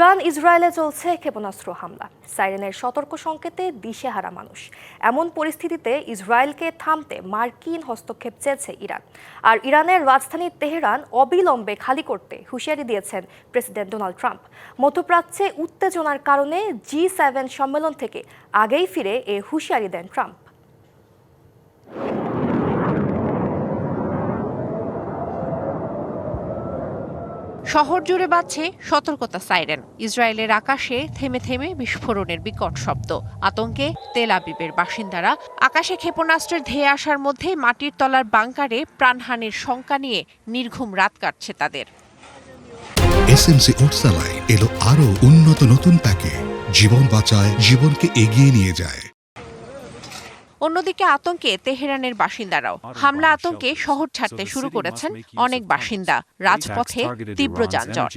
Iran, ইসরায়েলে চলছে ক্ষেপণাস্ত্র হামলা। সাইরেনের সতর্ক সংকেতে দিশেহারা মানুষ। এমন পরিস্থিতিতে ইসরায়েলকে থামতে মার্কিন হস্তক্ষেপ চেয়েছে ইরান। আর ইরানের রাজধানী তেহরান অবিলম্বে খালি করতে হুঁশিয়ারি দিয়েছেন প্রেসিডেন্ট ডোনাল্ড ট্রাম্প। মধ্যপ্রাচ্যে উত্তেজনার কারণে জি সেভেন সম্মেলন থেকে আগেই ফিরে এ হুঁশিয়ারি দেন ট্রাম্প। শহর জুড়ে বাজছে সতর্কতা সাইরেন। ইসরায়েলের আকাশে থেমে থেমে বিস্ফোরণের বিকট শব্দ। আতঙ্কে তেল আবিবের বাসিন্দারা আকাশে ক্ষেপণাস্ত্রের ধেয়ে আসার মধ্যে মাটির তলার বাংকারে প্রাণহানির শঙ্কা নিয়ে নির্ঘুম রাত কাটছে তাদের। এসএমসি এলো আরও উন্নত নতুন প্যাকে জীবন বাঁচায়, জীবনকে এগিয়ে নিয়ে যায়। অন্যদিকে আতঙ্কে তেহরানের বাসিন্দারাও। হামলা আতঙ্কে শহর ছাড়তে শুরু করেছেন অনেক বাসিন্দা। রাজপথে তীব্র যানজট।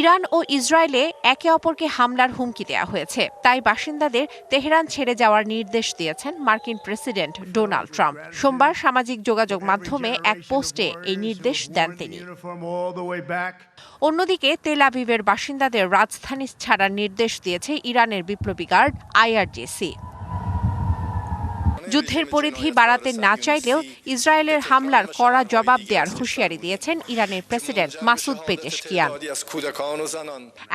ইরান ও ইসরায়েলে একে অপরকে হামলার হুমকি দেওয়া হয়েছে। তাই বাসিন্দাদের তেহরান ছেড়ে যাওয়ার নির্দেশ দিয়েছেন মার্কিন প্রেসিডেন্ট ডোনাল্ড ট্রাম্প। সোমবার সামাজিক যোগাযোগ মাধ্যমে এক পোস্টে এই নির্দেশ দেন তিনি। অন্যদিকে তেল আবিবের বাসিন্দাদের রাজধানী ছাড়ার নির্দেশ দিয়েছে ইরানের বিপ্লবী গার্ড আইআরজিসি। যুদ্ধের পরিধি বাড়াতে না চাইলেও ইসরায়েলের হামলার কড়া জবাব দেওয়ার হুঁশিয়ারি দিয়েছেন ইরানের প্রেসিডেন্ট মাসুদ পেজেশকিয়ান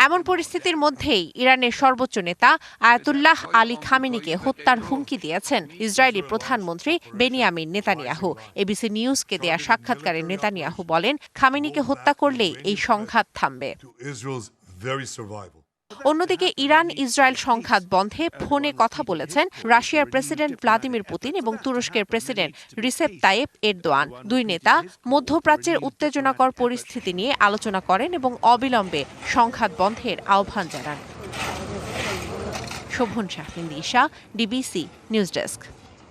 এমন পরিস্থিতির মধ্যেই ইরানের সর্বোচ্চ নেতা আয়াতুল্লাহ আলী খামেনিকে হত্যার হুমকি দিয়েছেন ইসরায়েলি প্রধানমন্ত্রী বেনিয়ামিন নেতানিয়াহু। এবিসি নিউজকে দেয়া সাক্ষাৎকারে নেতানিয়াহু বলেন, খামেনিকে হত্যা করলেই এই সংঘাত থামবে। অন্যদিকে ইরান, ইসরায়েল সংঘাত বন্ধে ফোনে কথা বলেছেন রাশিয়ার প্রেসিডেন্ট ভ্লাদিমির পুতিন এবং তুরস্কের প্রেসিডেন্ট রিসেপ তাইপ এরদোয়ান। দুই নেতা মধ্যপ্রাচ্যের উত্তেজনাকর পরিস্থিতি নিয়ে আলোচনা করেন এবং অবিলম্বে সংঘাত বন্ধের আহ্বান জানান। Shovon Shahrin Disha DBC news desk.